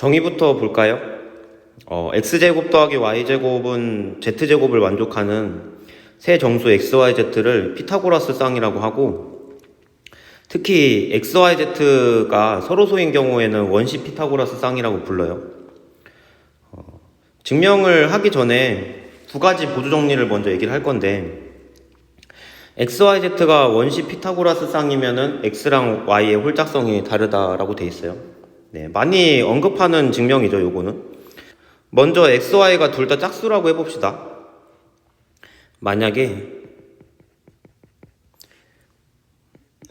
정의부터 볼까요? 어, x제곱 더하기 y제곱은 z제곱을 만족하는 세 정수 xyz를 피타고라스 쌍이라고 하고 특히 xyz가 서로소인 경우에는 원시 피타고라스 쌍이라고 불러요. 어, 증명을 하기 전에 두 가지 보조 정리를 먼저 얘기를 할 건데 XYZ가 원시 피타고라스 쌍이면은 X랑 Y의 홀짝성이 다르다라고 돼 있어요. 네, 많이 언급하는 증명이죠, 요거는. 먼저 XY가 둘 다 짝수라고 해봅시다. 만약에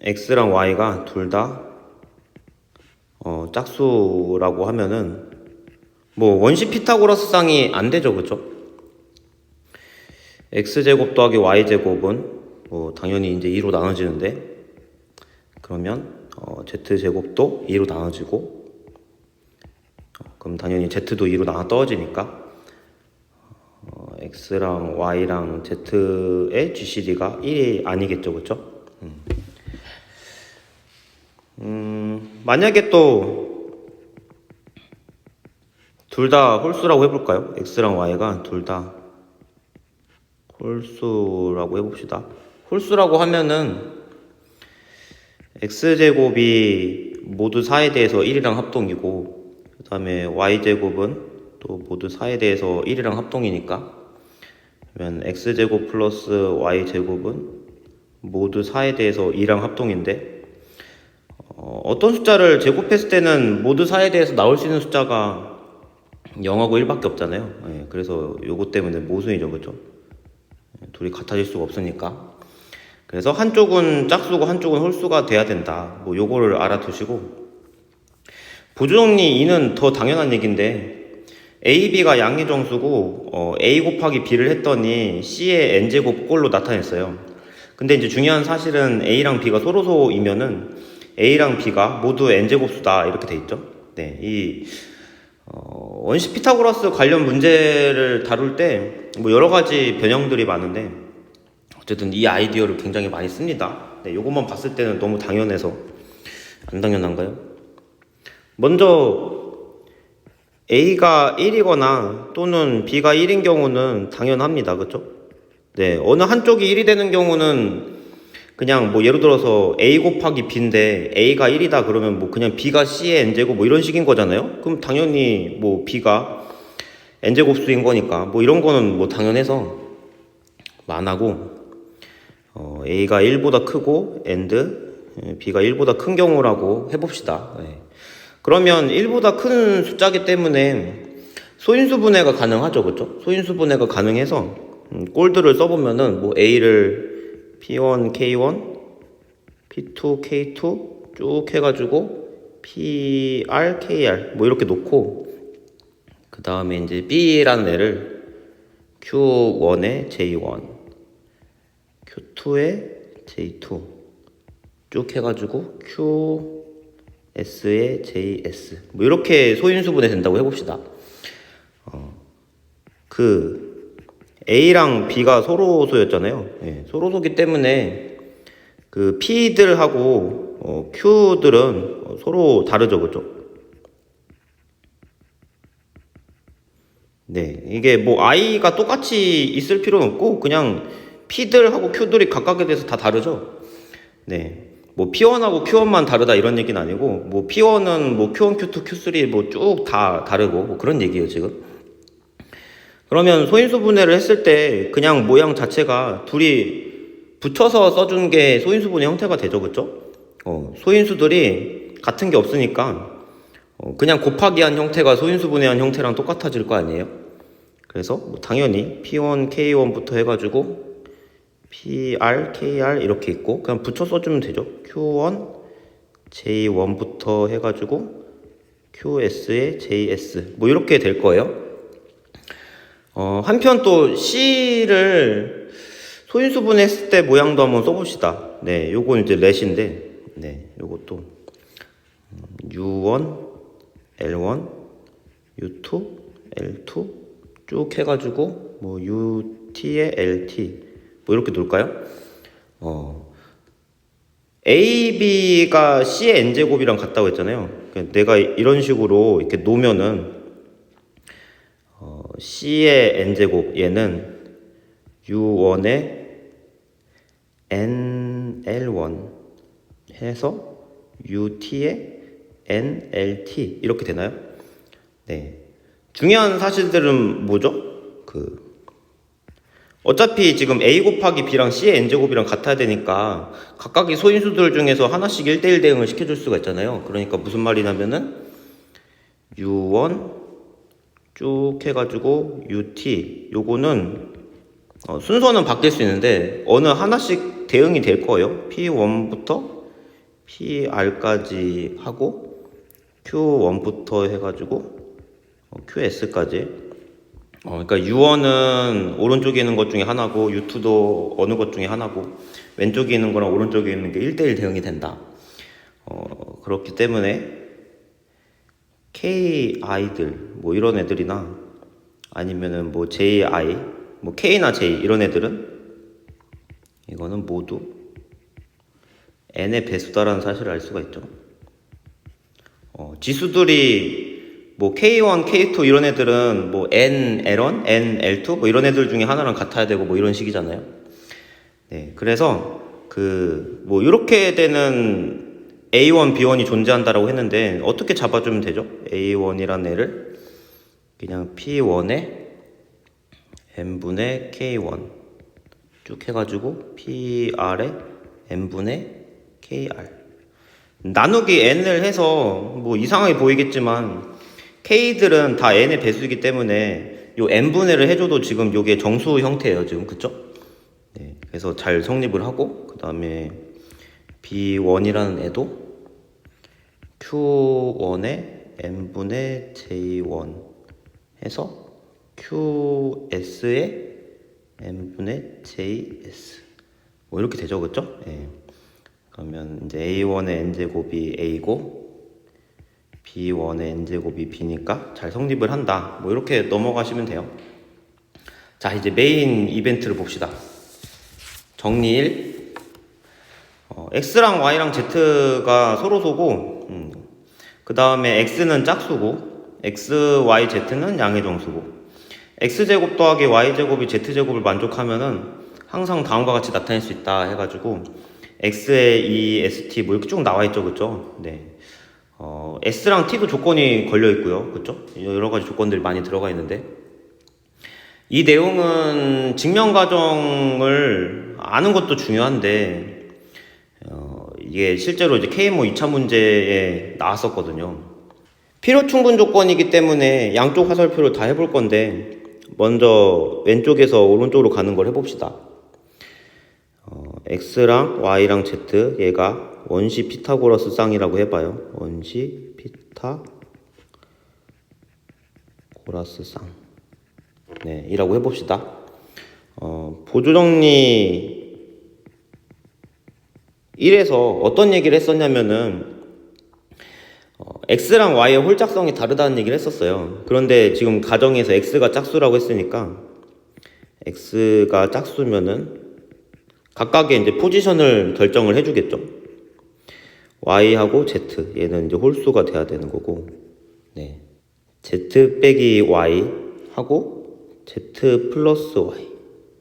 X랑 Y가 둘다 어, 짝수라고 하면은 뭐 원시 피타고라스 쌍이 안 되죠, 그죠? X제곱 더하기 Y제곱은 뭐 당연히 이제 2로 나눠지는데 그러면 어, z제곱도 2로 나눠지고 어, 그럼 당연히 z도 2로 나눠 떨어지니까 어, x랑 y랑 z의 GCD가 1이 아니겠죠 그쵸? 음. 음, 만약에 또 둘 다 홀수라고 해볼까요? x랑 y가 둘 다 홀수라고 해봅시다. 홀수라고 하면은 x제곱이 모두 4에 대해서 1이랑 합동이고 그 다음에 y제곱은 또 모두 4에 대해서 1이랑 합동이니까 그러면 x제곱 플러스 y제곱은 모두 4에 대해서 2랑 합동인데 어, 어떤 숫자를 제곱했을 때는 모두 4에 대해서 나올 수 있는 숫자가 0하고 1밖에 없잖아요. 예, 그래서 요거 때문에 모순이죠, 그죠? 둘이 같아질 수가 없으니까. 그래서 한쪽은 짝수고 한쪽은 홀수가 돼야 된다. 뭐 요거를 알아두시고 보조정리 2는 더 당연한 얘기인데 A, B가 양의 정수고 어, A 곱하기 B를 했더니 C의 n제곱 꼴로 나타냈어요. 근데 이제 중요한 사실은 A랑 B가 서로소이면은 A랑 B가 모두 n제곱수다 이렇게 돼 있죠. 네, 이 어, 원시 피타고라스 관련 문제를 다룰 때 뭐 여러 가지 변형들이 많은데 어쨌든 이 아이디어를 굉장히 많이 씁니다. 네, 요것만 봤을 때는 너무 당연해서 안 당연한가요? 먼저 A가 1이거나 또는 B가 1인 경우는 당연합니다. 그렇죠? 네, 어느 한쪽이 1이 되는 경우는 그냥 뭐 예를 들어서 A 곱하기 B인데 A가 1이다 그러면 뭐 그냥 B가 C의 n제곱 뭐 이런 식인 거잖아요. 그럼 당연히 뭐 B가 n제곱수인 거니까 뭐 이런 거는 뭐 당연해서 안 하고 어, A가 1보다 크고 and B가 1보다 큰 경우라고 해봅시다. 네. 그러면 1보다 큰 숫자기 때문에 소인수 분해가 가능하죠, 그렇죠? 소인수 분해가 가능해서 음, 꼴들을 써보면은 뭐 A를 P1, K1, P2, K2 쭉 해가지고 PR, KR 뭐 이렇게 놓고 그 다음에 이제 B라는 애를 Q1에 J1, Q2에 J2 쭉 해가지고 QS에 JS 뭐 이렇게 소인수 분해 된다고 해봅시다. 어, 그 A랑 B가 서로소였잖아요. 예, 서로소기 때문에 그 P들하고 어, Q들은 서로 다르죠, 그죠? 네, 이게 뭐 i가 똑같이 있을 필요는 없고 그냥 p들하고 q들이 각각에 대해서 다 다르죠. 네, 뭐 p1하고 q1만 다르다 이런 얘기는 아니고 뭐 p1은 뭐 q1, q2, q3 뭐 쭉 다 다르고 뭐 그런 얘기예요 지금. 그러면 소인수 분해를 했을 때 그냥 모양 자체가 둘이 붙여서 써준 게 소인수 분해 형태가 되죠, 그렇죠? 어, 소인수들이 같은 게 없으니까 어, 그냥 곱하기 한 형태가 소인수 분해한 형태랑 똑같아질 거 아니에요? 그래서 뭐 당연히 P1, K1부터 해가지고 PR, KR 이렇게 있고 그냥 붙여 써주면 되죠. Q1, J1부터 해가지고 QS에 JS 뭐 이렇게 될 거예요. 어, 한편 또 C를 소인수 분해했을 때 모양도 한번 써봅시다. 네, 요건 이제 렛인데, 네, 요것도 U1, L1, U2, L2 쭉 해가지고 뭐 UT에 LT 뭐 이렇게 놓을까요? 어, AB가 C의 n제곱이랑 같다고 했잖아요. 그러니까 내가 이런 식으로 이렇게 놓으면은 어, C의 n제곱 얘는 U1의 NL1 해서 UT의 NLT 이렇게 되나요? 네. 중요한 사실들은 뭐죠? 그 어차피 지금 A 곱하기 B랑 C의 N제곱이랑 같아야 되니까 각각의 소인수들 중에서 하나씩 1대1 대응을 시켜줄 수가 있잖아요. 그러니까 무슨 말이냐면은 U1 쭉 해가지고 UT 요거는 어, 순서는 바뀔 수 있는데 어느 하나씩 대응이 될 거예요. P1부터 PR까지 하고 Q1부터 해가지고 어, QS까지 어, 그러니까 U1은 오른쪽에 있는 것 중에 하나고 U2도 어느 것 중에 하나고 왼쪽에 있는 거랑 오른쪽에 있는 게 1대1 대응이 된다. 어, 그렇기 때문에 K 아이들 뭐 이런 애들이나 아니면은 뭐 J I 뭐 K나 J 이런 애들은 이거는 모두 n의 배수다라는 사실을 알 수가 있죠. 어, 지수들이 뭐 K1, K2 이런 애들은 뭐 N, L1, N, L2 뭐 이런 애들 중에 하나랑 같아야 되고 뭐 이런 식이잖아요. 네, 그래서 그 뭐 이렇게 되는 A1, B1이 존재한다라고 했는데 어떻게 잡아주면 되죠? A1이라는 애를 그냥 P1에 n분의 K1 쭉 해가지고 PR에 n분의 KR 나누기 n을 해서 뭐 이상하게 보이겠지만 K들은 다 n의 배수이기 때문에 요 n분의를 해줘도 지금 요게 정수 형태예요 지금 그쵸? 네, 그래서 잘 성립을 하고 그 다음에 B1이라는 애도 Q1에 n분의 J1 해서 QS에 n분의 JS 뭐 이렇게 되죠 그쵸? 예. 그러면 이제 A1의 n제곱이 A고 B1의 n제곱이 B니까 잘 성립을 한다. 뭐 이렇게 넘어가시면 돼요. 자 이제 메인 이벤트를 봅시다. 정리 1 어, X랑 Y랑 Z가 서로 소고 음. 그 다음에 X는 짝수고 X, Y, Z는 양의 정수고. X제곱 더하기 y제곱이 z제곱을 만족하면은 항상 다음과 같이 나타낼 수 있다 해가지고 x의 2, st 뭐 이렇게 쭉 나와 있죠 그쵸? 네 어, s랑 t도 조건이 걸려 있고요. 그쵸? 여러 가지 조건들이 많이 들어가 있는데. 이 내용은 증명 과정을 아는 것도 중요한데 어, 이게 실제로 이제 KMO 2차 문제에 나왔었거든요. 필요 충분 조건이기 때문에 양쪽 화살표를 다 해볼 건데 먼저 왼쪽에서 오른쪽으로 가는 걸 해봅시다. 어, x랑 y랑 z 얘가 원시 피타고라스 쌍이라고 해봐요. 원시 피타고라스 쌍. 네, 이라고 해봅시다. 어, 보조정리 1에서 어떤 얘기를 했었냐면은 어, x랑 y의 홀짝성이 다르다는 얘기를 했었어요. 그런데 지금 가정에서 x가 짝수라고 했으니까 x가 짝수면은 각각의 이제 포지션을 결정을 해주겠죠. Y하고 z 얘는 이제 홀수가 돼야 되는 거고, 네. z 빼기 y 하고 z 플러스 y.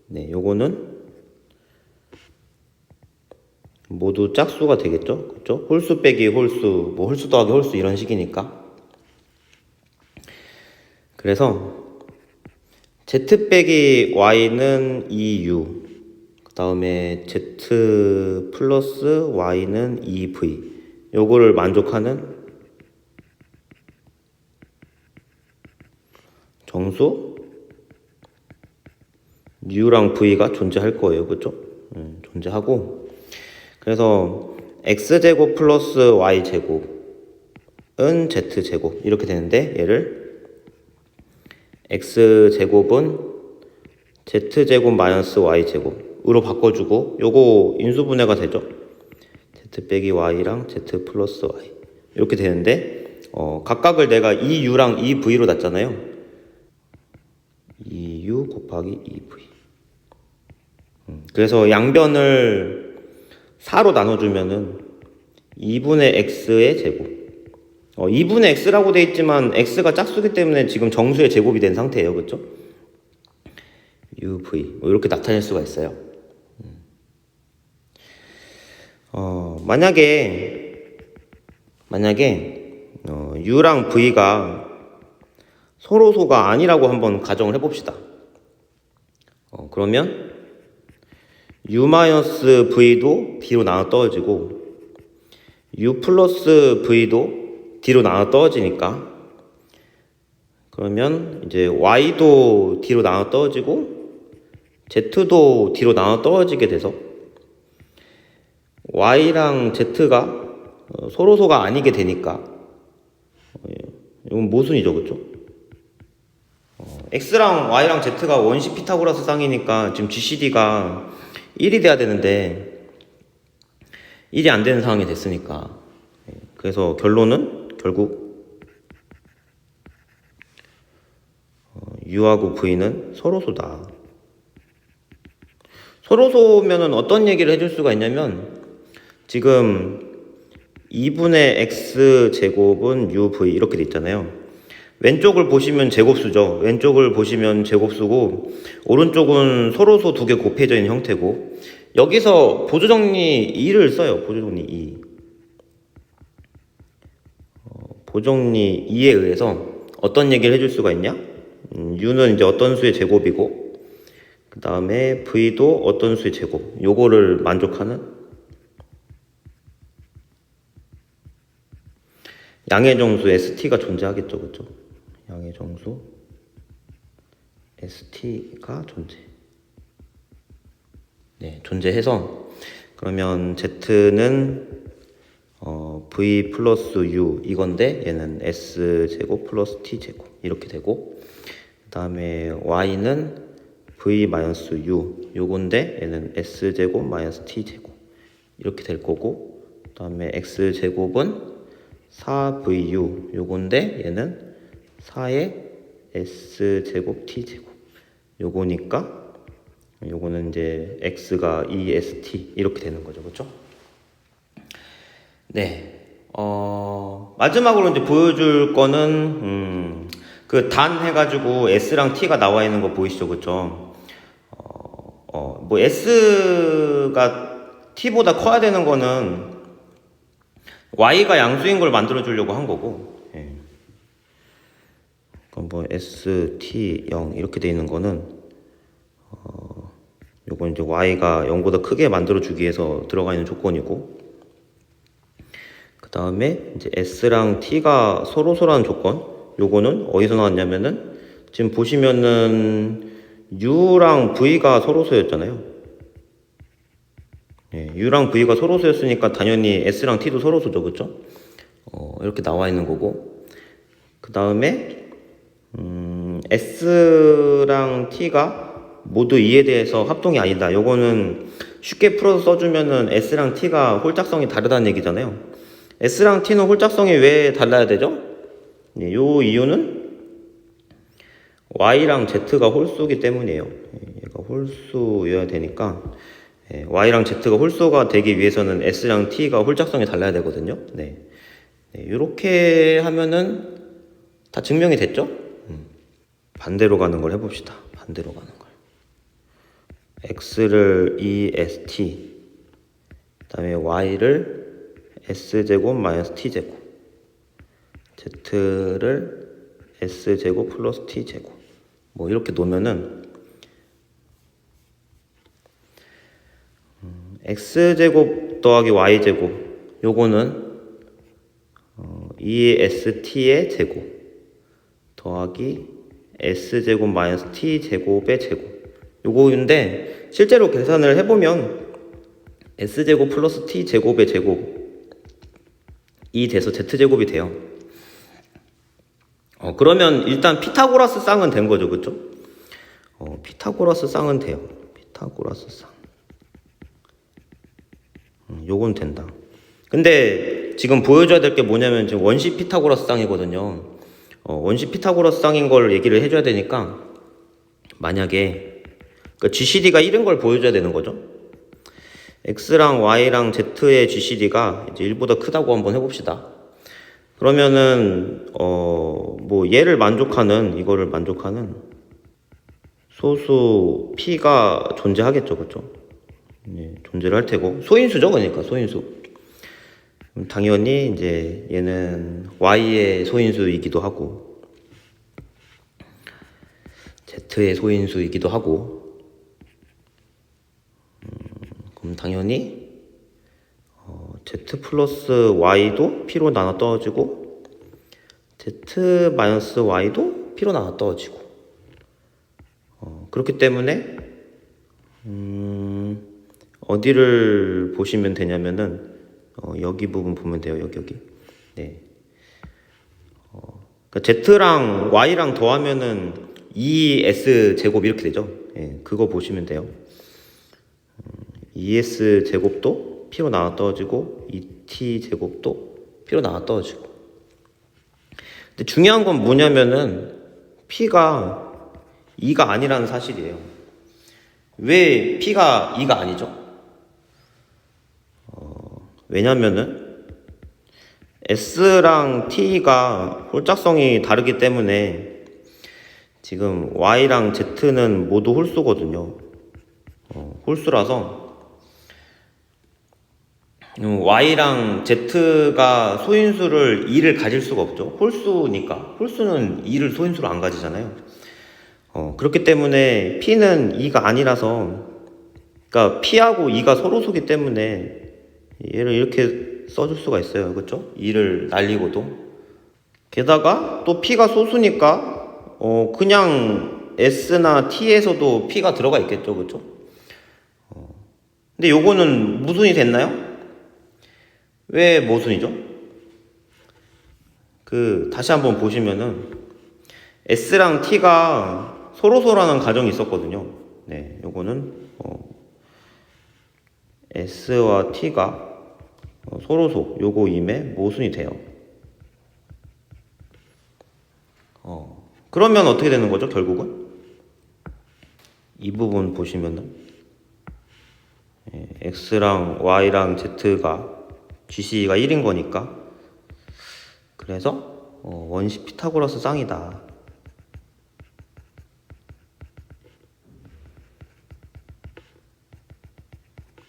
네, 요거는 모두 짝수가 되겠죠? 그렇죠? 홀수 빼기 홀수, 뭐 홀수 더하기 홀수 이런 식이니까. 그래서 z 빼기 y는 2u, 그 다음에 z 플러스 y는 2v. 요거를 만족하는 정수 u랑 v가 존재할 거예요. 그렇죠? 음, 존재하고 그래서 x제곱 플러스 y제곱은 z제곱 이렇게 되는데 얘를 x제곱은 z제곱 마이너스 y제곱 으로 바꿔주고 요거 인수분해가 되죠 z 빼기 y랑 z 플러스 y 이렇게 되는데 어, 각각을 내가 2u랑 2v로 놨잖아요 2u 곱하기 2v 음, 그래서 양변을 4로 나눠주면은 2분의 x의 제곱 어, 2분의 x라고 돼 있지만 x가 짝수기 때문에 지금 정수의 제곱이 된 상태예요. 그렇죠? uv 뭐 이렇게 나타낼 수가 있어요. 음. 어, 만약에 만약에 어, u랑 v가 서로소가 아니라고 한번 가정을 해봅시다. 어, 그러면 u-v도 d로 나눠 떨어지고 u 플러스 v도 d로 나눠 떨어지니까 그러면 이제 y도 d로 나눠 떨어지고 z도 d로 나눠 떨어지게 돼서 y랑 z가 어, 서로소가 아니게 되니까 어, 예. 이건 모순이죠, 그렇죠? x랑 y랑 z가 원시 피타고라스 쌍이니까 지금 GCD가 1이 돼야 되는데 1이 안 되는 상황이 됐으니까 예, 그래서 결론은 결국 어, u하고 v는 서로소다. 서로소면은 어떤 얘기를 해줄 수가 있냐면 지금 2분의 x 제곱은 uv 이렇게 돼 있잖아요. 왼쪽을 보시면 제곱수죠. 왼쪽을 보시면 제곱수고 오른쪽은 서로소 두 개 곱해져 있는 형태고 여기서 보조정리 2를 써요. 보조정리 2. 어, 보정리 2에 의해서 어떤 얘기를 해줄 수가 있냐? 음, u는 이제 어떤 수의 제곱이고 그 다음에 v도 어떤 수의 제곱 요거를 만족하는 양의 정수 ST가 존재하겠죠, 그렇죠? 양의 정수 ST가 존재. 네, 존재해서 그러면 Z는 어, V 플러스 U 이건데 얘는 S 제곱 플러스 T 제곱 이렇게 되고 그 다음에 Y는 V 마이너스 U 요건데 얘는 S 제곱 마이너스 T 제곱 이렇게 될 거고 그 다음에 X 제곱은 4VU 요건데 얘는 4의 S제곱 T제곱 요거니까 요거는 이제 X가 EST 이렇게 되는 거죠 그렇죠? 네 어, 마지막으로 이제 보여줄 거는 음, 그 단 해가지고 S랑 T가 나와 있는 거 보이시죠 그렇죠? 어, 어, 뭐 S가 T보다 커야 되는 거는 y가 양수인 걸 만들어 주려고 한 거고 예. 뭐 s, t, 0 이렇게 돼 있는 거는 어, 요건 이제 y가 0보다 크게 만들어 주기 위해서 들어가 있는 조건이고 그 다음에 이제 s랑 t가 서로 서로라는 조건 요거는 어디서 나왔냐면은 지금 보시면은 u랑 v가 서로소였잖아요. 예, U랑 V가 서로소였으니까 당연히 S랑 T도 서로소죠, 그쵸? 어, 이렇게 나와 있는 거고. 그 다음에, 음, S랑 T가 모두 2에 대해서 합동이 아니다. 요거는 쉽게 풀어서 써주면은 S랑 T가 홀짝성이 다르다는 얘기잖아요. S랑 T는 홀짝성이 왜 달라야 되죠? 예, 요 이유는 Y랑 Z가 홀수기 때문이에요. 예, 얘가 홀수여야 되니까. 예, y랑 z가 홀수가 되기 위해서는 s랑 t가 홀짝성이 달라야 되거든요. 네. 네, 이렇게 하면은 다 증명이 됐죠? 음. 반대로 가는 걸 해봅시다. 반대로 가는 걸. x를 est, 그 다음에 y를 s 제곱 마이너스 t 제곱, z를 s 제곱 플러스 t 제곱. 뭐 이렇게 놓으면은 x제곱 더하기 y제곱 요거는 어, 2st의 제곱 더하기 s제곱 마이너스 t제곱의 제곱. 요거인데 실제로 계산을 해보면 s제곱 플러스 t제곱의 제곱이 돼서 z제곱이 돼요. 어, 그러면 일단 피타고라스 쌍은 된 거죠 그쵸? 어, 피타고라스 쌍은 돼요. 피타고라스 쌍. 음, 요건 된다. 근데 지금 보여줘야 될 게 뭐냐면 지금 원시 피타고라스 쌍이거든요. 어, 원시 피타고라스 쌍인 걸 얘기를 해줘야 되니까 만약에 그 GCD가 이런 걸 보여줘야 되는 거죠. X랑 Y랑 Z의 GCD가 이제 1보다 크다고 한번 해봅시다. 그러면은 어 뭐 얘를 만족하는 이거를 만족하는 소수 p가 존재하겠죠, 그렇죠? 네, 존재를 할 테고 소인수죠, 그러니까 소인수. 당연히 이제 얘는 y의 소인수이기도 하고 z의 소인수이기도 하고 음, 그럼 당연히 어, z 플러스 y도 p로 나눠 떨어지고 z 마이너스 y도 p로 나눠 떨어지고 어, 그렇기 때문에 음, 어디를 보시면 되냐면은 어, 여기 부분 보면 돼요 여기 여기. 네. 어, 그러니까 z랑 y랑 더하면은 2s 제곱 이렇게 되죠? 예, 그거 보시면 돼요. 2s 제곱도 p로 나눠 떨어지고 2t 제곱도 p로 나눠 떨어지고. 근데 중요한 건 뭐냐면은 p가 2가 아니라는 사실이에요. 왜 p가 2가 아니죠? 어, 왜냐면은 s랑 t가 홀짝성이 다르기 때문에 지금 y랑 z는 모두 홀수거든요. 어, 홀수라서 음, y랑 z가 소인수를 2를 가질 수가 없죠. 홀수니까. 홀수는 2를 소인수로 안 가지잖아요. 어, 그렇기 때문에 p는 2가 아니라서 그러니까 p하고 2가 서로 소기 때문에 얘를 이렇게 써줄 수가 있어요. 그렇죠? 2를 날리고도. 게다가 또 p가 소수니까 어, 그냥 s나 t에서도 p가 들어가 있겠죠. 그렇죠? 어, 근데 요거는 무순이 됐나요? 왜 모순이죠? 그 다시 한번 보시면은 S랑 T가 서로서라는 가정이 있었거든요. 네, 요거는 어, S와 T가 어, 서로소 요거 임에 모순이 돼요. 어, 그러면 어떻게 되는 거죠? 결국은 이 부분 보시면은 예, X랑 Y랑 Z가 GC가 1인 거니까 그래서 어, 원시 피타고라스 쌍이다.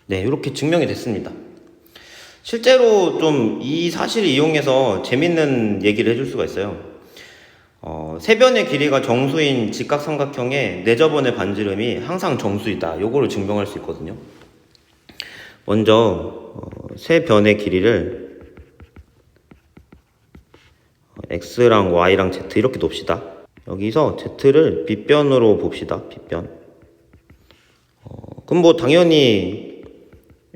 네, 이렇게 증명이 됐습니다. 실제로 좀 이 사실을 이용해서 재밌는 얘기를 해줄 수가 있어요. 어, 세변의 길이가 정수인 직각삼각형의 내저번의 반지름이 항상 정수이다. 요거를 증명할 수 있거든요. 먼저 어, 세 변의 길이를 어, x랑 y랑 z 이렇게 놉시다. 여기서 z를 빗변으로 봅시다. 빗변. 어, 그럼 뭐 당연히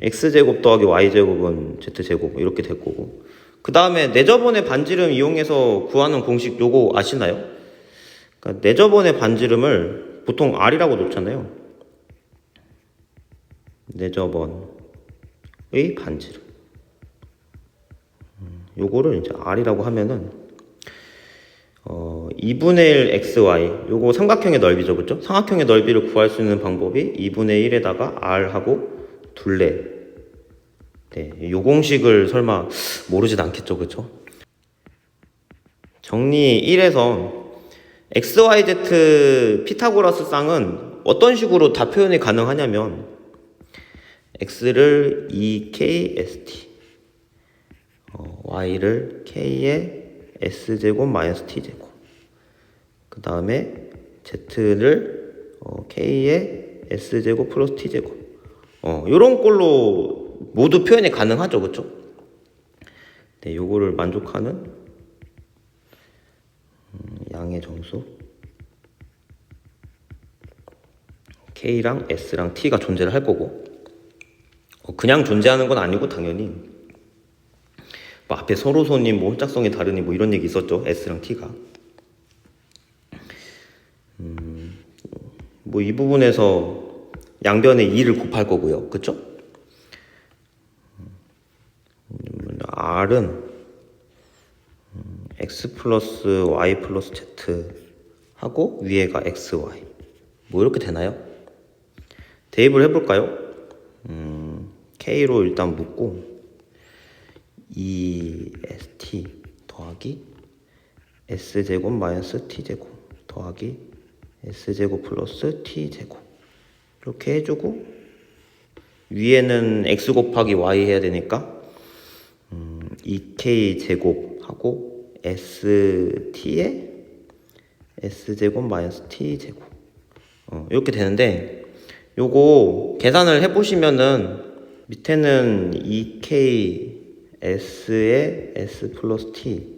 x제곱 더하기 y제곱은 z제곱 이렇게 될 거고 그 다음에 내저번의 반지름 이용해서 구하는 공식 요거 아시나요? 그러니까 내저번의 반지름을 보통 r이라고 놓잖아요. 내저번의 반지름. 음, 요거를 이제 r이라고 하면은 어, 2분의 1 xy 요거 삼각형의 넓이죠, 그렇죠? 삼각형의 넓이를 구할 수 있는 방법이 2분의 1에다가 r하고 둘레. 네, 요 공식을 설마 모르진 않겠죠, 그렇죠? 정리 1에서 XYZ 피타고라스 쌍은 어떤 식으로 다 표현이 가능하냐면 x를 2kst 어, y를 k의 s제곱 마이너스 t제곱 그 다음에 z를 어, k의 s제곱 플러스 t제곱 어, 요런 꼴로 모두 표현이 가능하죠 그쵸? 네, 요거를 만족하는 음, 양의 정수 K랑 S랑 T가 존재를 할 거고 어, 그냥 존재하는 건 아니고 당연히 뭐 앞에 서로소니 뭐 홀짝성이 다르니 뭐 이런 얘기 있었죠 S랑 T가 음, 뭐 이 부분에서 양변에 2를 곱할 거고요 그쵸? 음, R은 음, X 플러스 Y 플러스 Z 하고 위에가 XY 뭐 이렇게 되나요? 대입을 해볼까요? 음, K로 일단 묶고 EST 더하기 s제곱 마이너스 t제곱 더하기 s제곱 플러스 t제곱 이렇게 해주고 위에는 x 곱하기 y 해야 되니까 음, 2k 제곱하고 st에 s제곱 마이너스 t제곱. 어, 이렇게 되는데 요거 계산을 해보시면은 밑에는 2k s에 s 플러스 t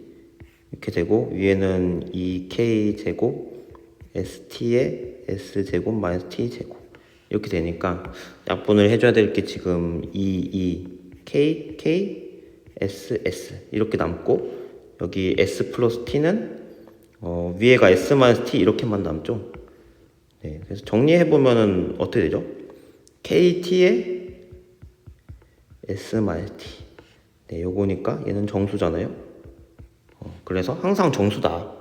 이렇게 되고 위에는 2k 제곱 st에 s 제곱 마이너스 t 제곱 이렇게 되니까 약분을 해줘야 될 게 지금 2 2 k k s s 이렇게 남고 여기 s 플러스 t는 어, 위에가 s 마이너스 t 이렇게만 남죠. 네, 그래서 정리해 보면은 어떻게 되죠? KT에 S 마이너스 T. 네, 요거니까 얘는 정수잖아요. 어, 그래서 항상 정수다.